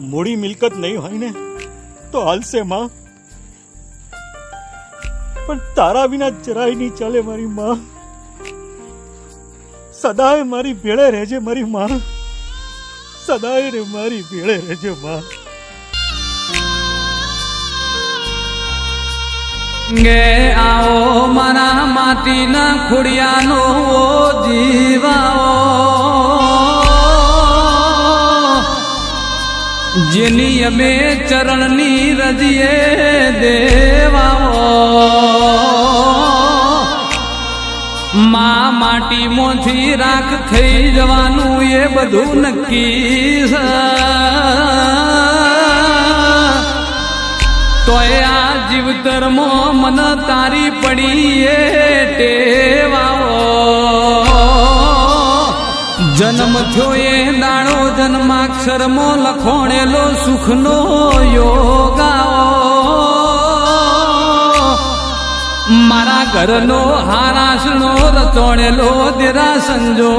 મૂડી મિલકત નહીં હોય ને, તો હાલશે માં. પણ તારા વિના જરાય નહીં ચાલે મારી માં. સદાય મારી ભેળે રહેજે મારી માં. સદાય રે મારી ભેળે રહેજે માં. ગે આવો મારા માટીના ખોડિયાનો જીવાઓ જેની અમે ચરણની રજીએ દેવાઓ. મા માટીમાંથી રાખ થઈ જવાનું એ બધું નક્કી તોય આ જીવતરમાં મન તારી પડી એ જન્મ થયો એ દાણો જન્માક્ષરમો લખોણેલો સુખનો યોગાઓ. મારા ઘરનો હારાસણો રચોણેલો દેરા સંજો